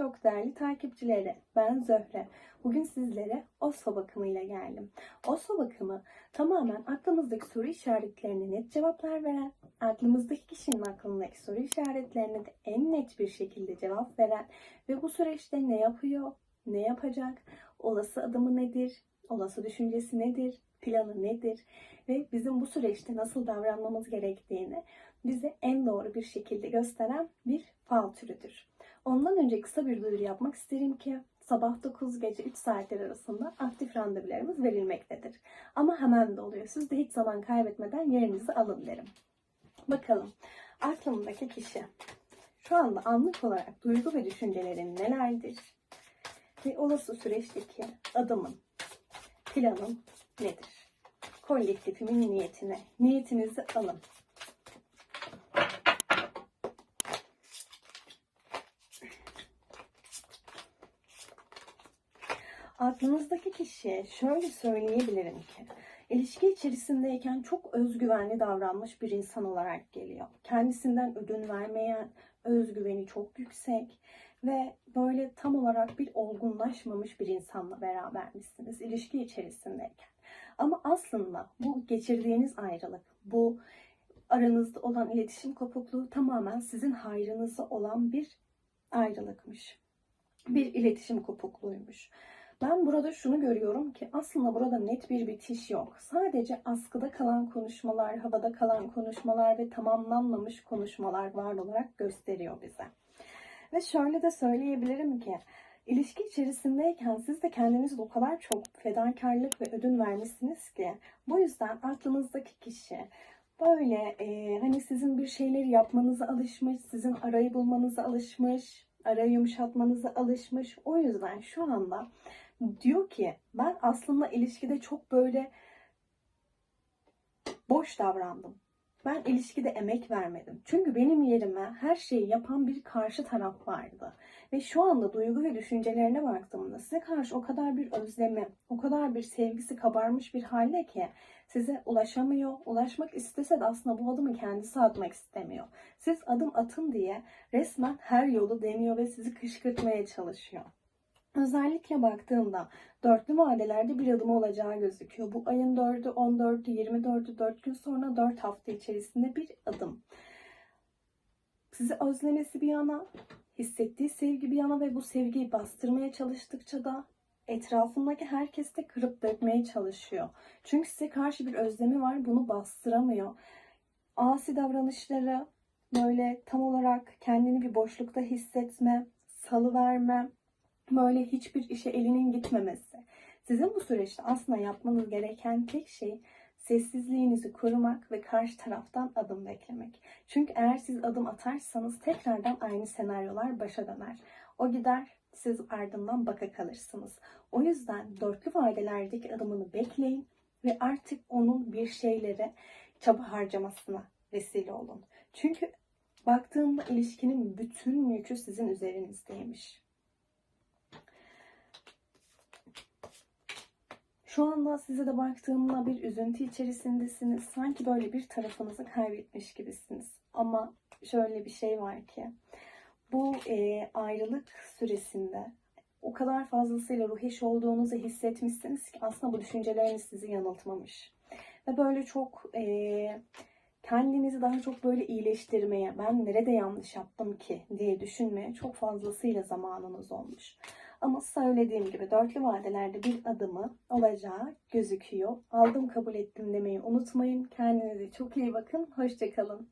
çok değerli takipçileri. Ben Zöhre. Bugün sizlere OSFA bakımıyla geldim. OSFA bakımı tamamen aklımızdaki soru işaretlerine net cevaplar veren, aklımızdaki kişinin aklındaki soru işaretlerine de en net bir şekilde cevap veren ve bu süreçte ne yapıyor, ne yapacak, olası adımı nedir, olası düşüncesi nedir, planı nedir ve bizim bu süreçte nasıl davranmamız gerektiğini bize en doğru bir şekilde gösteren bir fal türüdür. Ondan önce kısa bir duyuru yapmak isterim ki sabah 9 gece 3 saatler arasında aktif randevularımız verilmektedir. Ama hemen de oluyor. Siz de hiç zaman kaybetmeden yerinizi alın derim. Bakalım aklımdaki kişi şu anda anlık olarak duygu ve düşüncelerin nelerdir? Ve olası süreçteki adımın, planın nedir? Kolektifimin niyetine, niyetinizi alın. Aklınızdaki kişiye şöyle söyleyebilirim ki, ilişki içerisindeyken çok özgüvenli davranmış bir insan olarak geliyor. Kendisinden ödün vermeyen, özgüveni çok yüksek ve böyle tam olarak bir olgunlaşmamış bir insanla berabermişsiniz ilişki içerisindeyken. Ama aslında bu geçirdiğiniz ayrılık, bu aranızda olan iletişim kopukluğu tamamen sizin hayrınıza olan bir ayrılıkmış. Bir iletişim kopukluğuymuş. Ben burada şunu görüyorum ki aslında burada net bir bitiş yok. Sadece askıda kalan konuşmalar, havada kalan konuşmalar ve tamamlanmamış konuşmalar var olarak gösteriyor bize. Ve şöyle de söyleyebilirim ki ilişki içerisindeyken siz de kendinize o kadar çok fedakarlık ve ödün vermişsiniz ki bu yüzden aklınızdaki kişi böyle e, hani sizin bir şeyleri yapmanıza alışmış, sizin arayı bulmanıza alışmış, arayı yumuşatmanıza alışmış. O yüzden şu anda diyor ki ben aslında ilişkide çok böyle boş davrandım. Ben ilişkide emek vermedim. Çünkü benim yerime her şeyi yapan bir karşı taraf vardı. Ve şu anda duygu ve düşüncelerine baktığımda size karşı o kadar bir özlemi, o kadar bir sevgisi kabarmış bir halde ki size ulaşamıyor. Ulaşmak istese de aslında bu adımı kendisi atmak istemiyor. Siz adım atın diye resmen her yolu deniyor ve sizi kışkırtmaya çalışıyor. Özellikle baktığımda dörtlü vadelerde bir adım olacağı gözüküyor. Bu ayın 4'ü, 14'ü, 24'ü, 4 gün sonra 4 hafta içerisinde bir adım. Sizi özlemesi bir yana, hissettiği sevgi bir yana ve bu sevgiyi bastırmaya çalıştıkça da etrafındaki herkes de kırıp dökmeye çalışıyor. Çünkü size karşı bir özlemi var, bunu bastıramıyor. Asi davranışları, böyle tam olarak kendini bir boşlukta hissetme, salıverme, böyle hiçbir işe elinin gitmemesi. Sizin bu süreçte aslında yapmanız gereken tek şey sessizliğinizi korumak ve karşı taraftan adım beklemek. Çünkü eğer siz adım atarsanız tekrardan aynı senaryolar başa döner. O gider, siz ardından baka kalırsınız. O yüzden dörtlü vadelerdeki adımını bekleyin ve artık onun bir şeylere çaba harcamasına vesile olun. Çünkü baktığımda ilişkinin bütün yükü sizin üzerinizdeymiş. Şu anda size de baktığımda bir üzüntü içerisindesiniz. Sanki böyle bir tarafınızı kaybetmiş gibisiniz. Ama şöyle bir şey var ki bu e, ayrılık süresinde o kadar fazlasıyla ruh eş olduğunuzu hissetmişsiniz ki aslında bu düşünceleriniz sizi yanıltmamış. Ve böyle çok e, kendinizi daha çok böyle iyileştirmeye, ben nerede yanlış yaptım ki diye düşünmeye çok fazlasıyla zamanınız olmuş. Ama söylediğim gibi dörtlü vadelerde bir adımı olacağı gözüküyor. Aldım kabul ettim demeyi unutmayın. Kendinize çok iyi bakın. Hoşçakalın.